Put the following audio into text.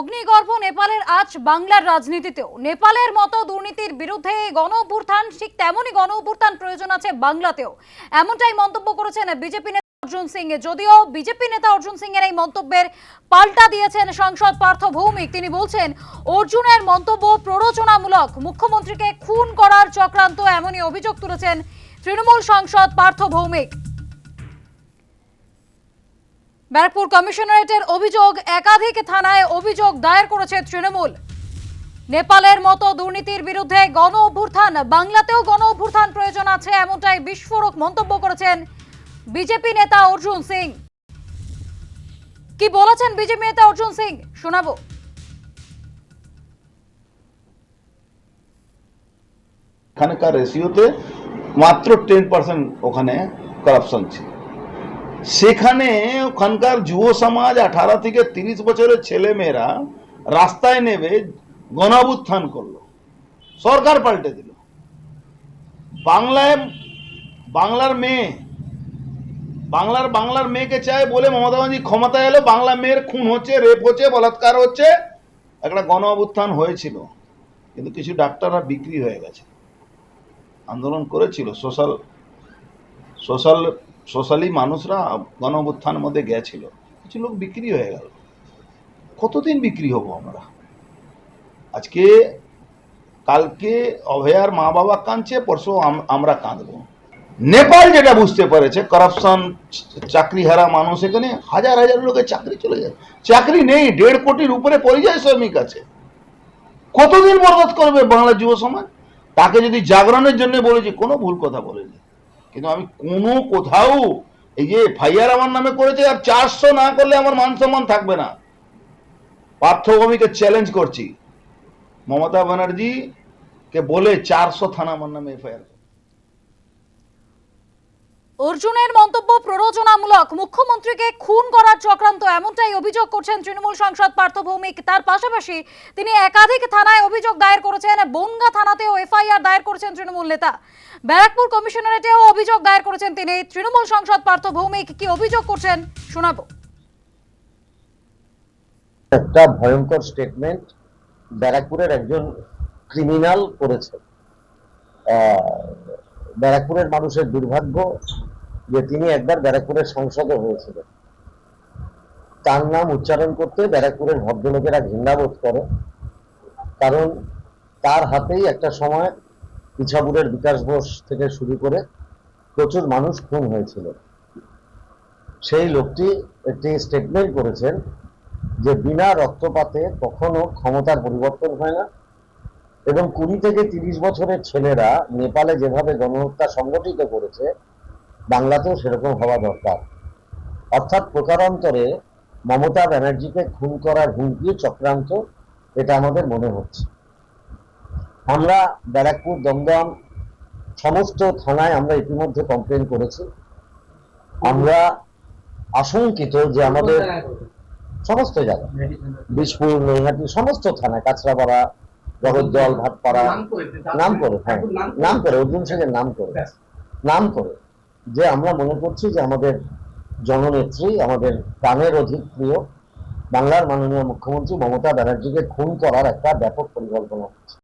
অগ্নিগর্ভ নেপালের আজ বাংলার রাজনীতিতেও। নেপালের মতো দুর্নীতির বিরুদ্ধে গণ অভ্যুত্থান ঠিক তেমনই গণ অভ্যুত্থান প্রয়োজন আছে বাংলাতেও। এমনটাই মন্তব্য করেছেন বিজেপি নেতা অর্জুন সিং যদিও বিজেপি নেতা অর্জুন সিং এর এই মন্তব্যের পাল্টা দিয়েছেন সাংসদ পার্থ ভৌমিক। তিনি বলছেন, অর্জুনের মন্তব্য প্ররোচনামূলক। মুখ্যমন্ত্রীকে খুন করার চক্রান্ত। এমনই অভিযোগ তুলেছেন তৃণমূল সাংসদ পার্থ ভৌমিক। ব্যারাকপুর কমিশনারেটের অভিযোগ, একাধিক থানায় অভিযোগ দায়ের করেছে তৃণমূল। নেপালের মতো দুর্নীতির বিরুদ্ধে গণ অভ্যুত্থান, বাংলাতেও গণ অভ্যুত্থান প্রয়োজন আছে এমনটাই বিস্ফোরক মন্তব্য করেছেন বিজেপি নেতা অর্জুন সিং। কি বলেছেন বিজেপি নেতা অর্জুন সিং? শোনাবো। এখানকার রেশিওতে মাত্র টেন পার্সেন্ট ওখানে করাপশন ছিল। সেখানে ওখানকার যুব সমাজ আঠারো থেকে তিরিশ বছরের ছেলে মেয়েরা রাস্তায় নেবে গণাবুত্থান করল। সরকার পাল্টে দিল। বাংলায় বাংলার মেয়ে, বাংলার বাংলার মেয়েকে চায় বলে মমতা ব্যানার্জি ক্ষমতায় এলো বাংলা মেয়ের খুন হচ্ছে, রেপ হচ্ছে, বলাৎকার হচ্ছে, একটা গণ হয়েছিল। কিন্তু কিছু ডাক্তাররা বিক্রি হয়ে গেছে। আন্দোলন করেছিল। সোশ্যাল সোশ্যাল সোশ্যালি মানুষরা গণ অভ্যুত্থানের মধ্যে গেছিল। কিছু লোক বিক্রি হয়ে গেল। কতদিন বিক্রি হব আমরা? আজকে, কালকে অভয়ার মা বাবা কাঁদছে, পরশু আমরা কাঁদবো। নেপাল যেটা বুঝতে পেরেছে করাপশন চাকরি হারা মানুষ এখানে হাজার হাজার লোকের চাকরি চলে যায়। চাকরি নেই, দেড় কোটির উপরে পরিযায়ী শ্রমিক আছে। কতদিন বরবাদ করবে বাংলা যুব সমাজ? তাকে যদি জাগরণের জন্য বলেছি, কোনো ভুল কথা বলেনি। কিন্তু আমি কোনো কোথাও এই যে ফাইয়ার আমার নামে করেছে আর চারশো না করলে আমার মান সম্মান থাকবে না। পার্থভূমিকে চ্যালেঞ্জ করছি। মমতা ব্যানার্জি কে বলে চারশো থানা আমার নামে এফআইআর অর্জুনের মন্তব্য প্ররোচনামূলক। মুখ্যমন্ত্রীকে খুন করার চক্রান্ত এমনটাই অভিযোগ করছেন তৃণমূল সাংসদ পার্থ ভৌমিক। তার পাশাপাশি তিনি একাধিক থানায় অভিযোগ দায়ের করেছেন। বনগা থানাতেও এফআইআর দায়ের করেছেন তৃণমূল নেতা। ব্যারাকপুর কমিশনারেটেও অভিযোগ দায়ের করেছেন তিনি। তৃণমূল সাংসদ পার্থ ভৌমিক, কি অভিযোগ করছেন শোনাবো। একটা ভয়ঙ্কর স্টেটমেন্ট ব্যারাকপুরের একজন ক্রিমিনাল করেছে। ব্যারাকপুরের মানুষের দুর্ভাগ্য যে তিনি একবার ব্যারাকপুরের সংসদে হয়েছিলেন। তার নাম উচ্চারণ করতে ব্যারাকপুরের ভদ্রলোকেরা ঘৃণাবোধ করে, কারণ তার হাতেই একটা সময় ইছাপুরের বিকাশ বোস থেকে শুরু করে প্রচুর মানুষ খুন হয়েছিল। সেই লোকটি একটি স্টেটমেন্ট করেছেন যে বিনা রক্তপাতে কখনো ক্ষমতার পরিবর্তন হয় না এবং কুড়ি থেকে তিরিশ বছরের ছেলেরা নেপালে যেভাবে গণহত্যা সংগঠিত করেছে বাংলাতেও সেরকম হওয়া দরকার। অর্থাৎ প্রকারান্তরে মমতা ব্যানার্জিকে খুন করার হুমকি চক্রান্ত এটা আমাদের মনে হচ্ছে। আমরা ব্যারাকপুর দমদম সমস্ত থানায় আমরা ইতিমধ্যে কমপ্লেন করেছি। আমরা আশঙ্কিত যে আমাদের সমস্ত জায়গা বিষপুর নৈহাটি সমস্ত থানায় কাঁচরাপাড়া জগদ্দল ভাটপাড়া নাম করে হ্যাঁ নাম করে অর্জুন সিংয়ের নাম করে নাম করে যে আমরা মনে করছি যে আমাদের জননেত্রী, আমাদের প্রাণের অধিক প্রিয়, বাংলার মাননীয় মুখ্যমন্ত্রী মমতা ব্যানার্জিকে খুন করার একটা ব্যাপক পরিকল্পনা। হচ্ছে